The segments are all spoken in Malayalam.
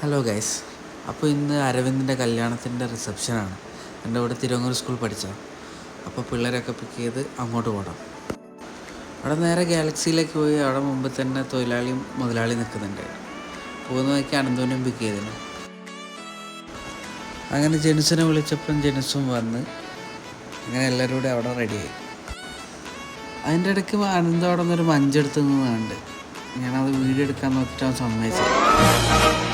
ഹലോ ഗൈസ് അപ്പോൾ ഇന്ന് അരവിന്ദിന്റെ കല്യാണത്തിന്റെ റിസപ്ഷനാണ് എന്റെ കൂടെ തിരുവങ്ങൂർ സ്കൂൾ പഠിച്ച അപ്പോൾ പിള്ളേരൊക്കെ പിക്ക് ചെയ്ത് അങ്ങോട്ട് പോകണം അവിടെ നേരെ ഗാലക്സിയിലേക്ക് പോയി അവിടെ മുമ്പ് തന്നെ തൊഴിലാളിയും മുതലാളി നിൽക്കുന്നുണ്ട്. പോകുന്ന വഴിക്ക് അനന്തോനും പിക്ക് ചെയ്തിരുന്നു അങ്ങനെ ജെനുസിനെ വിളിച്ചപ്പം ജെനുസും വന്ന് അങ്ങനെ എല്ലാവരും കൂടെ അവിടെ റെഡിയായി അതിന്റെ ഇടയ്ക്ക് അനന്ത അവിടെ നിന്നൊരു മഞ്ചെടുത്ത് നിന്നുണ്ട്. ഞാനത് വീഡിയോ എടുക്കാൻ നോക്കിയിട്ട് അവൻ സമ്മതിച്ചത്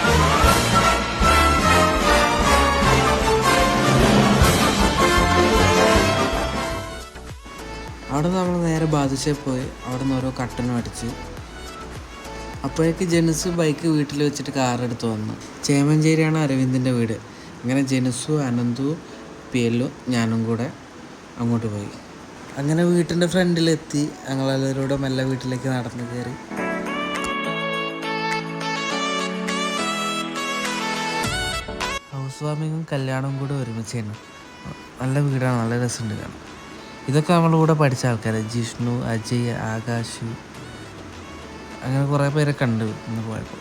അവിടെ നമ്മൾ നേരെ ബാധിച്ചെ പോയി. അവിടെ നിന്ന് ഓരോ കട്ടനും അടിച്ച്. അപ്പോഴേക്ക് ജെനുസ് ബൈക്ക് വീട്ടിൽ വെച്ചിട്ട് കാറെടുത്ത് വന്നു. ചേമഞ്ചേരിയാണ് അരവിന്ദിന്റെ വീട്. അങ്ങനെ ജെനുസു അനന്തു പിയല്ലു ഞാനും കൂടെ അങ്ങോട്ട് പോയി. അങ്ങനെ വീട്ടിന്റെ ഫ്രണ്ടിലെത്തി ഞങ്ങളെല്ലാവരോടും മെല്ലെ വീട്ടിലേക്ക് നടന്നു കയറി. ഹൗസ് വാമിങ്ങും കല്യാണവും കൂടെ ഒരുമിച്ചായിരുന്നു നല്ല വീടാണ്. നല്ല രസമുണ്ട് കാണാൻ. ഇതൊക്കെ നമ്മളുടെ കൂടെ പഠിച്ച ആൾക്കാർ ജിഷ്ണു അജയ് ആകാശ്. അങ്ങനെ കുറേ പേരെ കണ്ടു ഇന്ന് പോയപ്പോൾ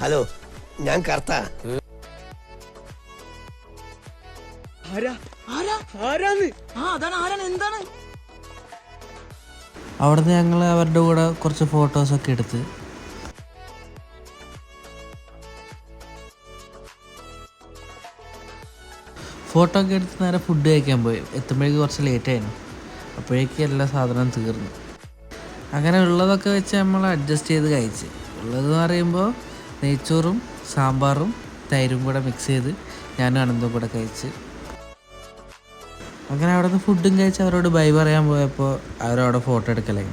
ഹലോ ഞാൻ കർത്ത. ആരാ? ആരാ? ആരാന്ന്? ആ അതാണ് ആരാണ്? എന്താണ്? അവിടുന്ന് ഞങ്ങൾ അവരുടെ കൂടെ കുറച്ച് ഫോട്ടോസൊക്കെ എടുത്ത് ഫോട്ടോ ഒക്കെ എടുത്ത് നേരെ ഫുഡ് കഴിക്കാൻ പോയി. എത്തുമ്പോഴേക്ക് കുറച്ച് ലേറ്റ് ആയിരുന്നു. അപ്പോഴേക്ക് എല്ലാ സാധനവും തീർന്നു. അങ്ങനെ ഉള്ളതൊക്കെ വെച്ച് നമ്മൾ അഡ്ജസ്റ്റ് ചെയ്ത് കഴിച്ച്. ഉള്ളതെന്ന് പറയുമ്പോൾ നെയ്ച്ചോറും സാമ്പാറും തൈരും കൂടെ മിക്സ് ചെയ്ത് ഞാനും അനന്തവും കൂടെ കഴിച്ച്. അങ്ങനെ അവിടെ നിന്ന് ഫുഡും കഴിച്ച് അവരോട് ബൈ പറയാൻ പോയപ്പോൾ അവരവിടെ ഫോട്ടോ എടുക്കലായി.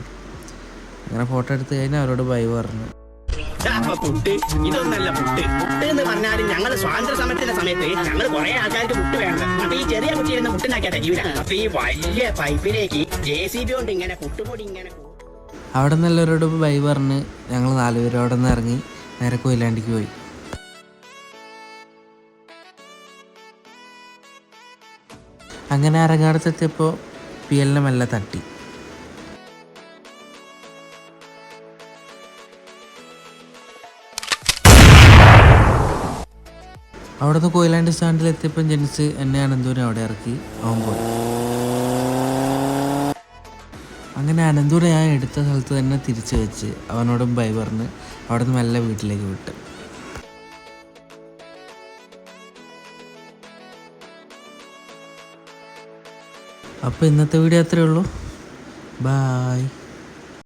അങ്ങനെ ഫോട്ടോ എടുത്ത് കഴിഞ്ഞാൽ അവരോട് ബൈ പറഞ്ഞു. പുട്ട് ഇതൊന്നല്ല പുട്ട് പുട്ട് എന്ന് പറഞ്ഞാലും ഞങ്ങൾ സ്വാതന്ത്ര്യ സമരത്തിന്റെ സമയത്ത് ഞങ്ങൾ കുറെ ആൾക്കാർക്ക് പുട്ട് വേണം അപ്പൊ ഈ ചെറിയ കുട്ടിയിരുന്ന പുട്ടുണ്ടാക്കിയാ കഴിയൂല അപ്പൊ ഈ വലിയ പൈപ്പിലേക്ക് ജെ സി ബി കൊണ്ട് ഇങ്ങനെ പുട്ടുപൊടി ഇങ്ങനെ അവിടെ നിന്ന് എല്ലാവരോടും ബൈ പറഞ്ഞ് ഞങ്ങൾ നാലുപേരും അവിടെ നിന്ന് ഇറങ്ങി നേരെ കൊയിലാണ്ടിക്ക് പോയി. അങ്ങനെ അരങ്ങാടത്തെത്തിയപ്പോൾ പി എല്ലാം മെല്ലെ തട്ടി. അവിടുന്ന് കൊയിലാണ്ടി സ്റ്റാൻഡിൽ എത്തിയപ്പം ജനിച്ച് എന്നെ അനന്തൂരിനെ അവിടെ ഇറക്കി. അവൻ പോയി. അങ്ങനെ അനന്തൂരെ ഞാൻ എടുത്ത സ്ഥലത്ത് തന്നെ തിരിച്ചു വെച്ച് അവനോടും ബൈ പറഞ്ഞ് അവിടെ നിന്ന് മെല്ലെ വീട്ടിലേക്ക് വിട്ട്. അപ്പോൾ ഇന്നത്തെ വീഡിയോ അത്രയേ ഉള്ളൂ. ബായ്